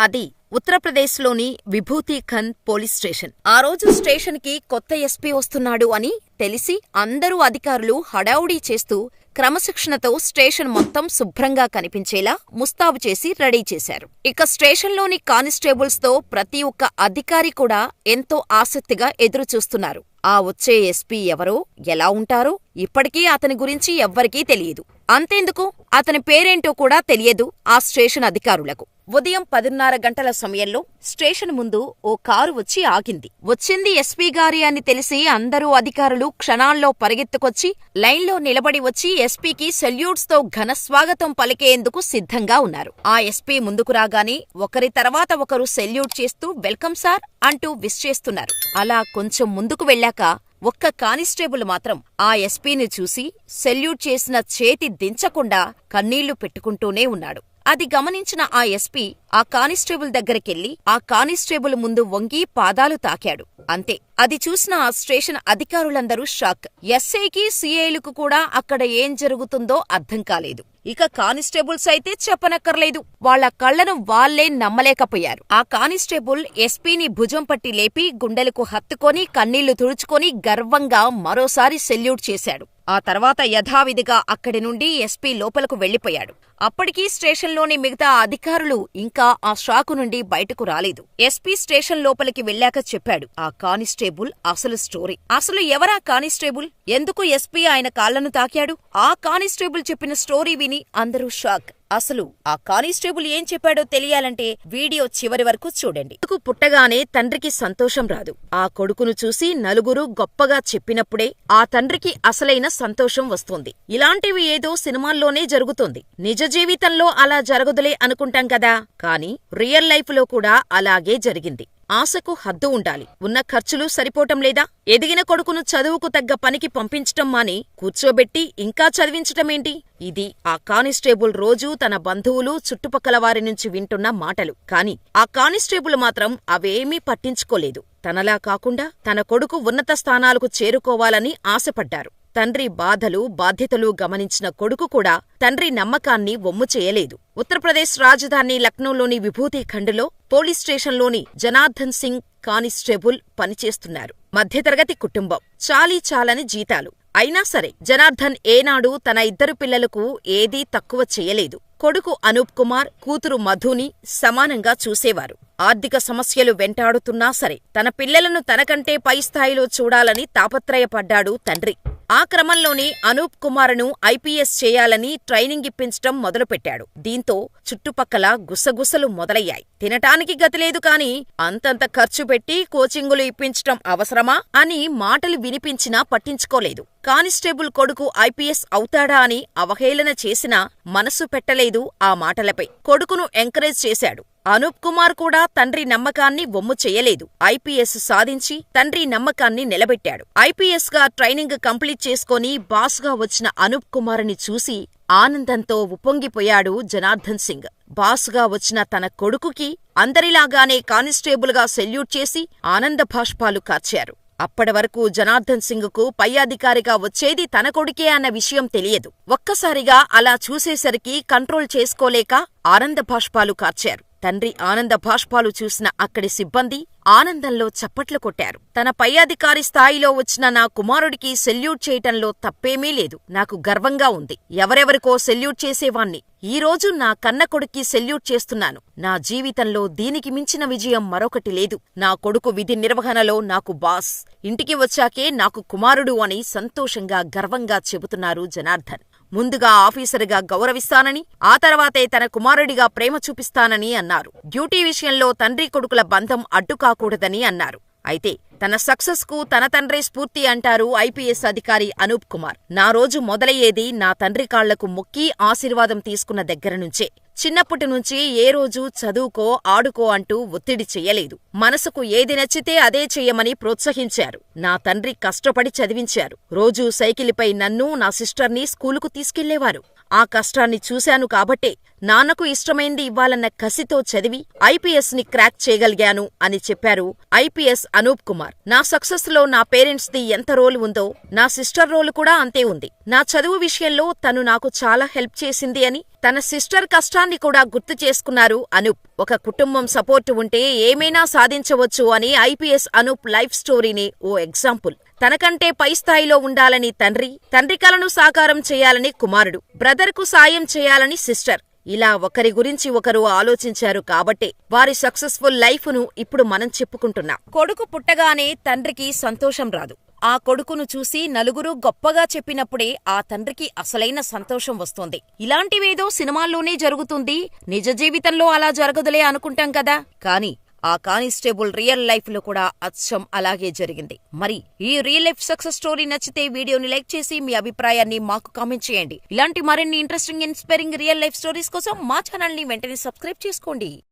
అది ఉత్తరప్రదేశ్లోని విభూతిఖండ్ police station. ఆ రోజు స్టేషన్కి కొత్త ఎస్పీ వస్తున్నాడు అని తెలిసి అందరూ అధికారులు హడావుడీ చేస్తూ క్రమశిక్షణతో స్టేషన్ మొత్తం శుభ్రంగా కనిపించేలా ముస్తాబు చేసి రెడీ చేశారు. ఇక స్టేషన్లోని కానిస్టేబుల్స్తో ప్రతి ఒక్క అధికారి కూడా ఎంతో ఆసక్తిగా ఎదురుచూస్తున్నారు. ఆ వచ్చే ఎస్పీ ఎవరో ఎలా ఉంటారో ఇప్పటికీ అతని గురించి ఎవ్వరికీ తెలియదు. అంతెందుకు అతని పేరేంటో కూడా తెలియదు ఆ స్టేషన్ అధికారులకు. ఉదయం పదిన్నర గంటల సమయంలో స్టేషన్ ముందు ఓ కారు వచ్చి ఆగింది. వచ్చింది ఎస్పీ గారి అని తెలిసి అందరూ అధికారులు క్షణాల్లో పరిగెత్తుకొచ్చి లైన్లో నిలబడి వచ్చి ఎస్పీకి సెల్యూట్స్తో ఘనస్వాగతం ఘన స్వాగతం పలికేందుకు సిద్ధంగా ఉన్నారు. ఆ ఎస్పీ ముందుకు రాగానే ఒకరి తర్వాత ఒకరు సెల్యూట్ చేస్తూ వెల్కమ్ సార్ అంటూ విష్ చేస్తున్నారు. అలా కొంచెం ముందుకు వెళ్ళాక ఒక్క కానిస్టేబుల్ మాత్రం ఆ ఎస్పీని చూసి సెల్యూట్ చేసిన చేతి దించకుండా కన్నీళ్ళు పెట్టుకుంటూనే ఉన్నాడు. అది గమనించిన ఆ ఎస్పీ ఆ కానిస్టేబుల్ దగ్గరికెళ్ళి ఆ కానిస్టేబుల్ ముందు వంగి పాదాలు తాకాడు. అంతే. అది చూసిన ఆ స్టేషన్ అధికారులందరూ షాక్. ఎస్ఐకి సిఐలకు కూడా అక్కడ ఏం జరుగుతుందో అర్థం కాలేదు. ఇక కానిస్టేబుల్స్ అయితే చెప్పనక్కర్లేదు. వాళ్ళ కళ్ళను వాళ్ళే నమ్మలేకపోయారు. ఆ కానిస్టేబుల్ ఎస్పీని భుజం పట్టి లేపి గుండెలకు హత్తుకొని కన్నీళ్ళు తుడుచుకొని గర్వంగా మరోసారి సెల్యూట్ చేశాడు. ఆ తర్వాత యథావిధిగా అక్కడి నుండి ఎస్పీ లోపలకు వెళ్ళిపోయాడు అప్పటికీ స్టేషన్లోని మిగతా అధికారులు ఇంకా ఆ షాకు నుండి బయటకు రాలేదు. ఎస్పీ స్టేషన్ లోపలికి వెళ్ళాక చెప్పాడు ఆ కానిస్టేబుల్ అసలు స్టోరీ. అసలు ఎవరా కానిస్టేబుల్? ఎందుకు ఎస్పీ ఆయన కాళ్ళను తాకాడు? ఆ కానిస్టేబుల్ చెప్పిన స్టోరీ విని అందరూ షాక్. అసలు ఆ కానిస్టేబుల్ ఏం చెప్పాడో తెలియాలంటే వీడియో చివరి వరకు చూడండి. కొడుకు పుట్టగానే తండ్రికి సంతోషం రాదు. ఆ కొడుకును చూసి నలుగురు గొప్పగా చెప్పినప్పుడే ఆ తండ్రికి అసలైన సంతోషం వస్తుంది. ఇలాంటివి ఏదో సినిమాల్లోనే జరుగుతుంది. నిజ జీవితంలో అలా జరగదులే అనుకుంటాం కదా. కానీ రియల్ లైఫ్లో కూడా అలాగే జరిగింది. ఆశకు హద్దు ఉండాలి. ఉన్న ఖర్చులు సరిపోవటం లేదా? ఎదిగిన కొడుకును చదువుకు తగ్గ పనికి పంపించటం మాని కూర్చోబెట్టి ఇంకా చదివించటమేంటి? ఇది ఆ కానిస్టేబుల్ రోజూ తన బంధువులు చుట్టుపక్కల వారి నుంచి వింటున్న మాటలు. కాని ఆ కానిస్టేబుల్ మాత్రం అవేమీ పట్టించుకోలేదు. తనలా కాకుండా తన కొడుకు ఉన్నత స్థానాలకు చేరుకోవాలని ఆశపడ్డారు. తండ్రి బాధలు బాధ్యతలు గమనించిన కొడుకు కూడా తండ్రి నమ్మకాన్ని వమ్ము చేయలేదు. ఉత్తరప్రదేశ్ రాజధాని లక్నోలోని విభూతిఖండ్లో పోలీస్ స్టేషన్లోని జనార్దన్ సింగ్ కానిస్టేబుల్ పనిచేస్తున్నారు. మధ్యతరగతి కుటుంబం. చాలీ చాలని జీతాలు. అయినా సరే జనార్దన్ ఏనాడు తన ఇద్దరు పిల్లలకు ఏదీ తక్కువ చేయలేదు. కొడుకు అనూప్ కుమార్ కూతురు మధుని సమానంగా చూసేవారు. ఆర్థిక సమస్యలు వెంటాడుతున్నా సరే తన పిల్లలను తనకంటే పై స్థాయిలో చూడాలని తాపత్రయపడ్డాడు తండ్రి. ఆ క్రమంలోనే అనూప్ కుమార్ను ఐపీఎస్ చేయాలని ట్రైనింగ్ ఇప్పించటం మొదలుపెట్టాడు. దీంతో చుట్టుపక్కల గుసగుసలు మొదలయ్యాయి. తినటానికి గతిలేదు కాని అంతంత ఖర్చు పెట్టి కోచింగులు ఇప్పించటం అవసరమా అని మాటలు వినిపించినా పట్టించుకోలేదు. కానిస్టేబుల్ కొడుకు ఐపీఎస్ అవుతాడా అని అవహేళన చేసినా మనసు పెట్టలేదు ఆ మాటలపై. కొడుకును ఎంకరేజ్ చేశాడు. అనూప్ కుమార్ కూడా తండ్రి నమ్మకాన్ని వమ్ము చేయలేదు. ఐపీఎస్ సాధించి తండ్రి నమ్మకాన్ని నిలబెట్టాడు. ఐపీఎస్గా ట్రైనింగ్ కంప్లీట్ చేసుకొని బాస్గా వచ్చిన అనూప్ కుమార్ని చూసి ఆనందంతో ఉప్పొంగిపోయాడు జనార్దన్ సింగ్. బాస్గా వచ్చిన తన కొడుకుకి అందరిలాగానే కానిస్టేబుల్గా సెల్యూట్ చేసి ఆనంద భాష్పాలు కార్చారు. అప్పటివరకు జనార్దన్ సింగ్కు పై అధికారిగా వచ్చేది తన కొడుకే అన్న విషయం తెలియదు. ఒక్కసారిగా అలా చూసేసరికి కంట్రోల్ చేసుకోలేక ఆనంద భాష్పాలు కార్చారు. తండ్రి ఆనంద భాష్పాలు చూసిన అక్కడి సిబ్బంది ఆనందంలో చప్పట్లు కొట్టారు. తన పై అధికారి స్థాయిలో వచ్చిన నా కుమారుడికి సెల్యూట్ చేయటంలో తప్పేమీ లేదు. నాకు గర్వంగా ఉంది. ఎవరెవరికో సెల్యూట్ చేసేవాణ్ణి. ఈ రోజు నా కన్న కొడుక్కి సెల్యూట్ చేస్తున్నాను. నా జీవితంలో దీనికి మించిన విజయం మరొకటి లేదు. నా కొడుకు విధి నిర్వహణలో నాకు బాస్. ఇంటికి వచ్చాకే నాకు కుమారుడు అని సంతోషంగా గర్వంగా చెబుతున్నారు జనార్దన్. ముందుగా ఆఫీసరుగా గౌరవిస్తానని ఆ తర్వాతే తన కుమారుడిగా ప్రేమ చూపిస్తానని అన్నారు. డ్యూటీ విషయంలో తండ్రి కొడుకుల బంధం అడ్డుకాకూడదని అన్నారు. అయితే తన సక్సెస్కు తన తండ్రే స్ఫూర్తి అంటారు ఐపీఎస్ అధికారి అనూప్ కుమార్. నా రోజు మొదలయ్యేది నా తండ్రి కాళ్ళకు మొక్కి ఆశీర్వాదం తీసుకున్న దగ్గర నుంచే. చిన్నప్పటి నుంచి ఏ రోజు చదువుకో ఆడుకో అంటూ ఒత్తిడి చెయ్యలేదు మనసుకు ఏది నచ్చితే అదే చెయ్యమని ప్రోత్సహించారు. నా తండ్రి కష్టపడి చదివించారు. రోజూ సైకిలిపై నన్ను నా సిస్టర్ని స్కూలుకు తీసుకెళ్ళేవారు. ఆ కష్టాన్ని చూశాను కాబట్టే నాన్నకు ఇష్టమైంది ఇవ్వాలన్న కసితో చదివి ఐపీఎస్ని క్రాక్ చేయగలిగాను అని చెప్పారు ఐపీఎస్ అనూప్ కుమార్. నా సక్సెస్లో నా పేరెంట్స్ ది ఎంత రోల్ ఉందో నా సిస్టర్ రోల్ కూడా అంతే ఉంది. నా చదువు విషయంలో తను నాకు చాలా హెల్ప్ చేసింది అని తన సిస్టర్ కష్టాన్ని కూడా గుర్తు చేసుకున్నారు అనూప్. ఒక కుటుంబం సపోర్టు ఉంటే ఏమైనా సాధించవచ్చు అని ఐపీఎస్ అనూప్ లైఫ్ స్టోరీని ఓ ఎగ్జాంపుల్. తనకంటే పై స్థాయిలో ఉండాలని తండ్రి తండ్రి కలను సాకారం చేయాలని కుమారుడు బ్రదర్కు సాయం చేయాలని సిస్టర్. ఇలా ఒకరి గురించి ఒకరు ఆలోచించారు కాబట్టే వారి సక్సెస్ఫుల్ లైఫ్ను ఇప్పుడు మనం చెప్పుకుంటున్నాం. కొడుకు పుట్టగానే తండ్రికి సంతోషం రాదు. ఆ కొడుకును చూసి నలుగురు గొప్పగా చెప్పినప్పుడే ఆ తండ్రికి అసలైన సంతోషం వస్తుంది. ఇలాంటివేదో సినిమాల్లోనే జరుగుతుంది. నిజ జీవితంలో అలా జరగదులే అనుకుంటాం కదా. కానీ ఆ కానిస్టేబుల్ రియల్ లైఫ్లో కూడా అచ్చం అలాగే జరిగింది. మరి ఈ రియల్ లైఫ్ సక్సెస్ స్టోరీ నచ్చితే వీడియోని లైక్ చేసి మీ అభిప్రాయాన్ని మాకు కామెంట్ చేయండి. ఇలాంటి మరిన్ని interesting inspiring real life stories కోసం మా ఛానల్ని వెంటనే సబ్స్క్రైబ్ చేసుకోండి.